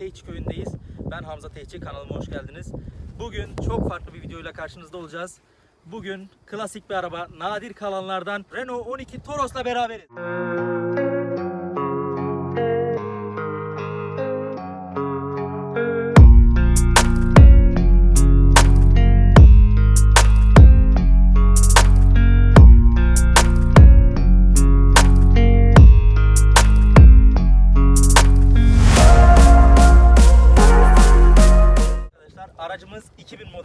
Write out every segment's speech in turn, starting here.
Tehci köyündeyiz. Ben Hamza Tehci, kanalıma hoş geldiniz. Bugün çok farklı bir videoyla karşınızda olacağız. Bugün klasik bir araba, nadir kalanlardan Renault 12 Toros'la beraberiz.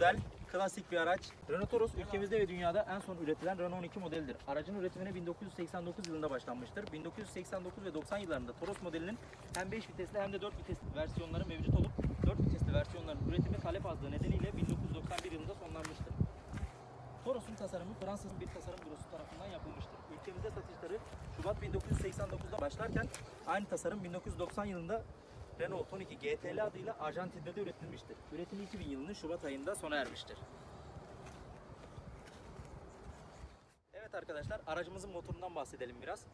Model klasik bir araç. Renault Toros ülkemizde ve dünyada en son üretilen Renault 12 modelidir. Aracın üretimine 1989 yılında başlanmıştır. 1989 ve 90 yıllarında Toros modelinin hem 5 vitesli hem de 4 vitesli versiyonları mevcut olup 4 vitesli versiyonların üretimi talep azlığı nedeniyle 1991 yılında sonlanmıştır. Toros'un tasarımı Fransız bir tasarım bürosu tarafından yapılmıştır. Ülkemizde satışları Şubat 1989'da başlarken aynı tasarım 1990 yılında Renault 12 GTL adıyla Arjantin'de de üretilmiştir. Üretimi 2000 yılının Şubat ayında sona ermiştir. Evet arkadaşlar aracımızın motorundan bahsedelim biraz.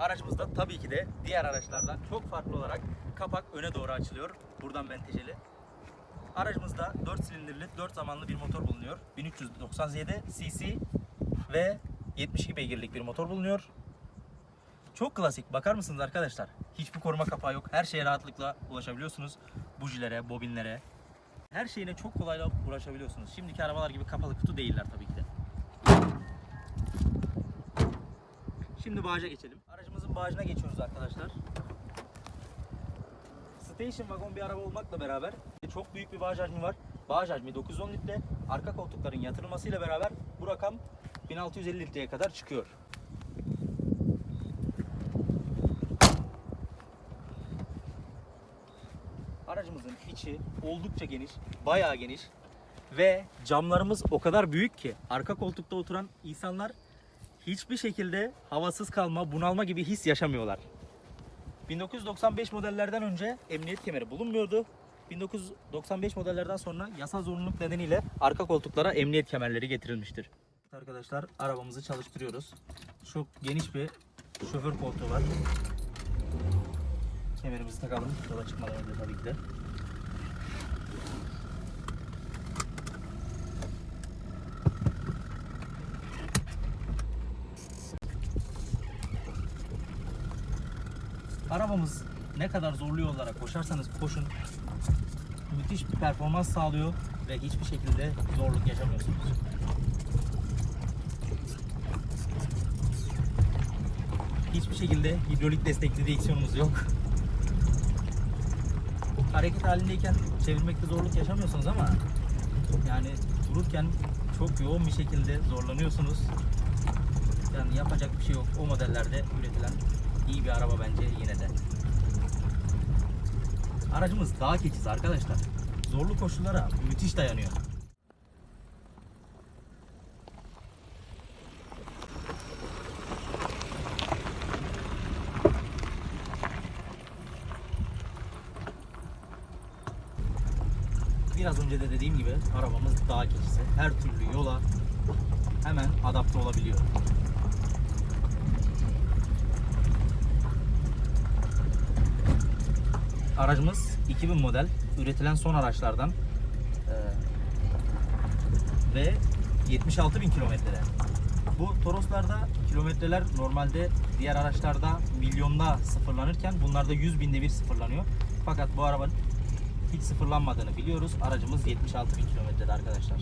Aracımızda tabii ki de diğer araçlardan çok farklı olarak kapak öne doğru açılıyor. Buradan menteşeli. Aracımızda 4 silindirli 4 zamanlı bir motor bulunuyor. 1397 cc ve 72 beygirlik bir motor bulunuyor. Çok klasik. Bakar mısınız arkadaşlar? Hiçbir koruma kapağı yok. Her şeye rahatlıkla ulaşabiliyorsunuz. Bujilere, bobinlere. Her şeyine çok kolayla ulaşabiliyorsunuz. Şimdiki arabalar gibi kapalı kutu değiller tabii ki de. Şimdi bağaca geçelim. Aracımızın bağcına geçiyoruz arkadaşlar. Station wagon bir araba olmakla beraber çok büyük bir bağış hacmi var. Bağış hacmi 910 litre. Arka koltukların yatırılmasıyla beraber bu rakam 1650 litreye kadar çıkıyor. Aracımızın içi oldukça geniş, bayağı geniş ve camlarımız o kadar büyük ki arka koltukta oturan insanlar hiçbir şekilde havasız kalma, bunalma gibi his yaşamıyorlar. 1995 modellerden önce emniyet kemeri bulunmuyordu. 1995 modellerden sonra yasal zorunluluk nedeniyle arka koltuklara emniyet kemerleri getirilmiştir. Arkadaşlar arabamızı çalıştırıyoruz. Çok geniş bir şoför koltuğu var. Kemerimizi takalım yola çıkmadan önce tabii ki de. Arabamız ne kadar zorlu yollara koşarsanız koşun müthiş bir performans sağlıyor ve hiçbir şekilde zorluk yaşamıyorsunuz. Hiçbir şekilde hidrolik destekli direksiyonumuz yok. Hareket halindeyken çevirmekte zorluk yaşamıyorsunuz ama yani dururken çok yoğun bir şekilde zorlanıyorsunuz. Yani yapacak bir şey yok. O modellerde üretilen iyi bir araba bence yine de. Aracımız dağ keçisi arkadaşlar. Zorlu koşullara müthiş dayanıyor. Biraz önce de dediğim gibi arabamız dağ keçisi. Her türlü yola hemen adapte olabiliyor. Aracımız 2000 model üretilen son araçlardan Ee, ve 76 bin kilometrede. Bu Toroslarda kilometreler normalde diğer araçlarda milyonda sıfırlanırken bunlarda 100 binde bir sıfırlanıyor. Fakat bu arabanın hiç sıfırlanmadığını biliyoruz. Aracımız 76 bin kilometrede arkadaşlar.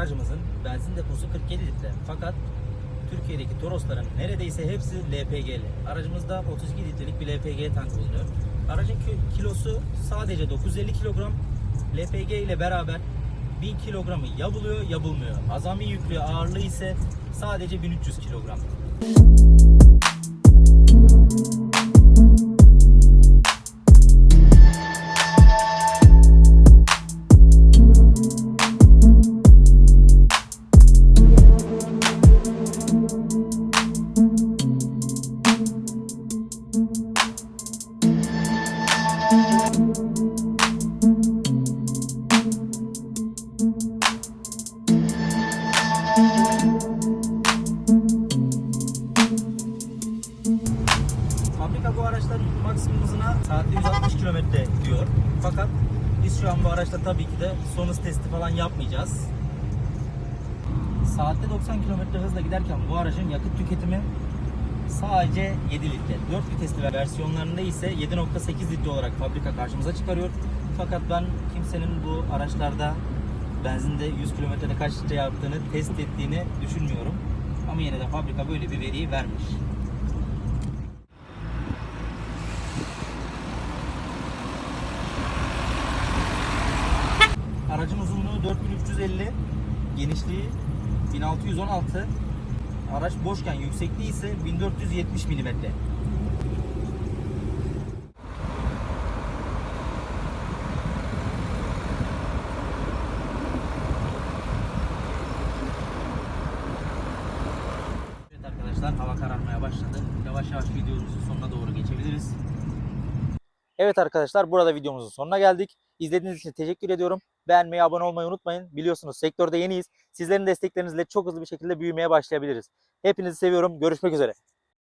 aracımızın benzin deposu 47 litre. Fakat hepsi LPG'li. Aracımızda 32 litrelik bir LPG tank bulunuyor. Aracın ki- kilosu sadece 950 kilogram. LPG ile beraber 1000 kilogramı ya buluyor ya bulmuyor. Azami yüklü ağırlığı ise sadece 1300 kilogram. Fabrika biz şu an bu araçta tabii ki de son hız testi falan yapmayacağız. Saatte 90 km hızla giderken bu aracın yakıt tüketimi sadece 7 litre. 4 vitesli versiyonlarında ise 7.8 litre olarak fabrika karşımıza çıkarıyor. Fakat ben kimsenin bu araçlarda benzinde 100 kilometrede kaç litre yaptığını test ettiğini düşünmüyorum. Ama yine de fabrika böyle bir veriyi vermiş. Uzunluğu 4350, genişliği 1616. Araç boşken yüksekliği ise 1470 mm. Evet arkadaşlar hava kararmaya başladı. Yavaş yavaş videomuzun sonuna doğru geçebiliriz. Evet arkadaşlar burada videomuzun sonuna geldik. İzlediğiniz için teşekkür ediyorum. Beğenmeyi, abone olmayı unutmayın. Biliyorsunuz sektörde yeniyiz. Sizlerin desteklerinizle çok hızlı bir şekilde büyümeye başlayabiliriz. Hepinizi seviyorum. Görüşmek üzere.